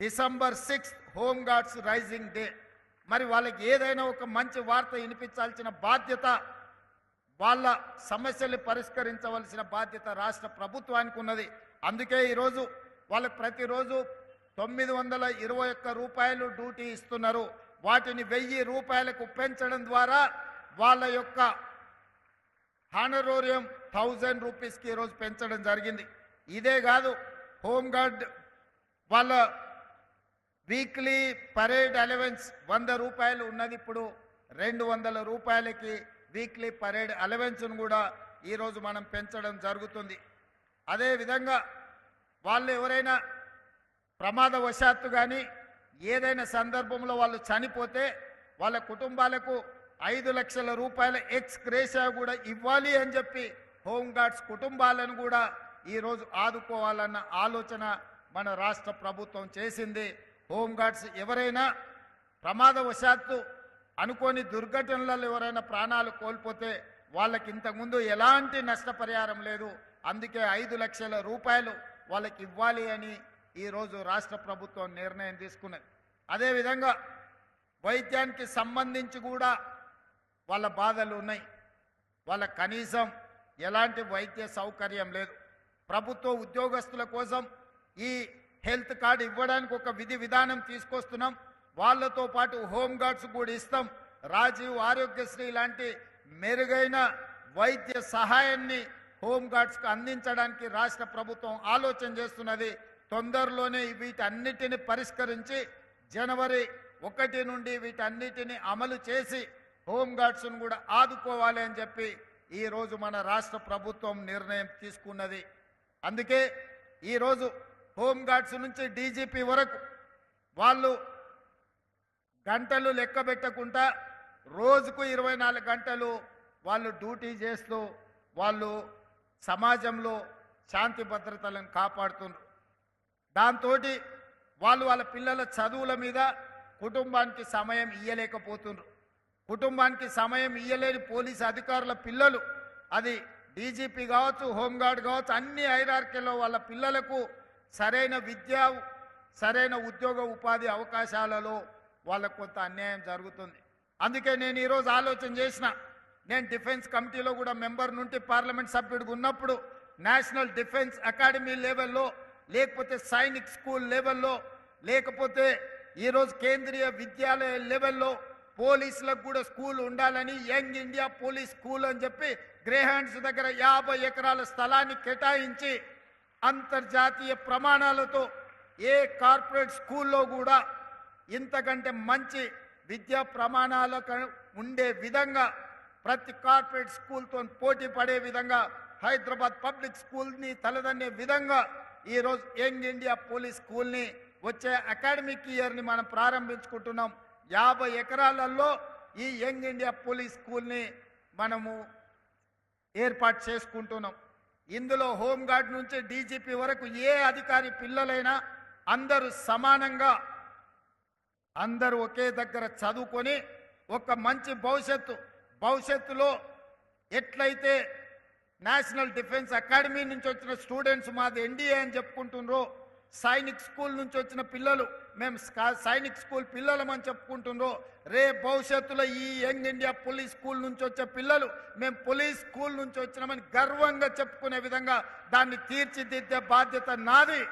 December sixth home guards raising day మరి వాళ్ళకి ఏదైనా ఒక మంచి వార్త వినిపించాల్సిన బాధ్యత వాళ్ళ సమస్యల్ని పరిష్కరించవలసిన బాధ్యత రాష్ట్ర ప్రభుత్వానికి ఉన్నది. అందుకే ఈరోజు వాళ్ళకి ప్రతిరోజు తొమ్మిది వందల ఇరవై ఒక్క రూపాయలు డ్యూటీ ఇస్తున్నారు. వాటిని వెయ్యి రూపాయలకు పెంచడం ద్వారా వాళ్ళ యొక్క హానరోరియం థౌజండ్ రూపీస్కి ఈరోజు పెంచడం జరిగింది. ఇదే కాదు హోంగార్డ్ వాళ్ళ వీక్లీ పరేడ్ అలవెన్స్ వంద రూపాయలు ఉన్నది ఇప్పుడు. రెండు వందల రూపాయలకి వీక్లీ పరేడ్ అలవెన్స్ను కూడా ఈరోజు మనం పెంచడం జరుగుతుంది. అదేవిధంగా వాళ్ళు ఎవరైనా ప్రమాదవశాత్తు కానీ ఏదైనా సందర్భంలో వాళ్ళు చనిపోతే వాళ్ళ కుటుంబాలకు ఐదు లక్షల రూపాయల ఎక్స్ గ్రేషియా కూడా ఇవ్వాలి అని చెప్పి హోంగార్డ్స్ కుటుంబాలను కూడా ఈరోజు ఆదుకోవాలన్న ఆలోచన మన రాష్ట్ర ప్రభుత్వం చేసింది. హోంగార్డ్స్ ఎవరైనా ప్రమాదవశాత్తు అనుకోని దుర్ఘటనలలో ఎవరైనా ప్రాణాలు కోల్పోతే వాళ్ళకి ఇంతకుముందు ఎలాంటి నష్టపరిహారం లేదు. అందుకే ఐదు లక్షల రూపాయలు వాళ్ళకి ఇవ్వాలి అని ఈరోజు రాష్ట్ర ప్రభుత్వం నిర్ణయం తీసుకున్నది. అదేవిధంగా వైద్యానికి సంబంధించి కూడా వాళ్ళ బాధలు ఉన్నాయి. వాళ్ళ కనీసం ఎలాంటి వైద్య సౌకర్యం లేదు. ప్రభుత్వ ఉద్యోగస్తుల కోసం ఈ హెల్త్ కార్డు ఇవ్వడానికి ఒక విధి విధానం తీసుకొస్తున్నాం. వాళ్ళతో పాటు హోమ్ గార్డ్స్ కూడా ఇస్తాం. రాజీవ్ ఆరోగ్యశ్రీ లాంటి మెరుగైన వైద్య సహాయాన్ని హోమ్ గార్డ్స్కు అందించడానికి రాష్ట్ర ప్రభుత్వం ఆలోచన చేస్తున్నది. తొందరలోనే వీటన్నిటిని పరిష్కరించి జనవరి ఒకటి నుండి వీటన్నిటిని అమలు చేసి హోమ్ గార్డ్స్ను కూడా ఆదుకోవాలి అని చెప్పి ఈరోజు మన రాష్ట్ర ప్రభుత్వం నిర్ణయం తీసుకున్నది. అందుకే ఈరోజు హోమ్ గార్డ్స్ నుంచి డీజీపీ వరకు వాళ్ళు గంటలు లెక్క పెట్టకుండా రోజుకు ఇరవై నాలుగు గంటలు వాళ్ళు డ్యూటీ చేస్తూ వాళ్ళు సమాజంలో శాంతి భద్రతలను కాపాడుతున్నారు దాంతో వాళ్ళు వాళ్ళ పిల్లల చదువుల మీద కుటుంబానికి సమయం ఇయ్యలేకపోతున్నారు కుటుంబానికి సమయం ఇయ్యలేని పోలీసు అధికారుల పిల్లలు అది డీజీపీ కావచ్చు హోంగార్డ్ కావచ్చు అన్ని ఐరార్కెల్లో వాళ్ళ పిల్లలకు సరైన విద్య సరైన ఉద్యోగ ఉపాధి అవకాశాలలో వాళ్ళకు కొంత అన్యాయం జరుగుతుంది. అందుకే నేను ఈరోజు ఆలోచన చేసిన నేను డిఫెన్స్ కమిటీలో కూడా మెంబర్ నుండి పార్లమెంట్ సభ్యుడిగా ఉన్నప్పుడు నేషనల్ డిఫెన్స్ అకాడమీ లెవెల్లో లేకపోతే సైనిక్ స్కూల్ లెవెల్లో లేకపోతే ఈరోజు కేంద్రీయ విద్యాలయ లెవెల్లో పోలీసులకు కూడా స్కూల్ ఉండాలని యంగ్ ఇండియా పోలీస్ స్కూల్ అని చెప్పి గ్రేహాండ్స్ దగ్గర యాభై ఎకరాల స్థలాన్ని కేటాయించి అంతర్జాతీయ ప్రమాణాలతో ఏ కార్పొరేట్ స్కూల్లో కూడా ఇంతకంటే మంచి విద్యా ప్రమాణాలకు ఉండే విధంగా ప్రతి కార్పొరేట్ స్కూల్తో పోటీ పడే విధంగా హైదరాబాద్ పబ్లిక్ స్కూల్ని తలదన్నే విధంగా ఈరోజు యంగ్ ఇండియా పోలీస్ స్కూల్ని వచ్చే అకాడమిక్ ఇయర్ని మనం ప్రారంభించుకుంటున్నాం. యాభై ఎకరాలలో ఈ యంగ్ ఇండియా పోలీస్ స్కూల్ని మనము ఏర్పాటు చేసుకుంటున్నాం. ఇందులో హోంగార్డ్ నుంచి డీజీపీ వరకు ఏ అధికారి పిల్లలైనా అందరూ సమానంగా అందరూ ఒకే దగ్గర చదువుకొని ఒక మంచి భవిష్యత్తు భవిష్యత్తులో ఎట్లయితే నేషనల్ డిఫెన్స్ అకాడమీ నుంచి వచ్చిన స్టూడెంట్స్ మాది ఎన్డీఏ అని చెప్పుకుంటున్నారో సైనిక్ స్కూల్ నుంచి వచ్చిన పిల్లలు మేము సైనిక్ స్కూల్ పిల్లలమని చెప్పుకుంటున్నారో రే భవిష్యత్తులో ఈ యంగ్ ఇండియా పోలీస్ స్కూల్ నుంచి వచ్చే పిల్లలు మేము పోలీస్ స్కూల్ నుంచి వచ్చినామని గర్వంగా చెప్పుకునే విధంగా దాన్ని తీర్చిదిద్దే బాధ్యత నాది.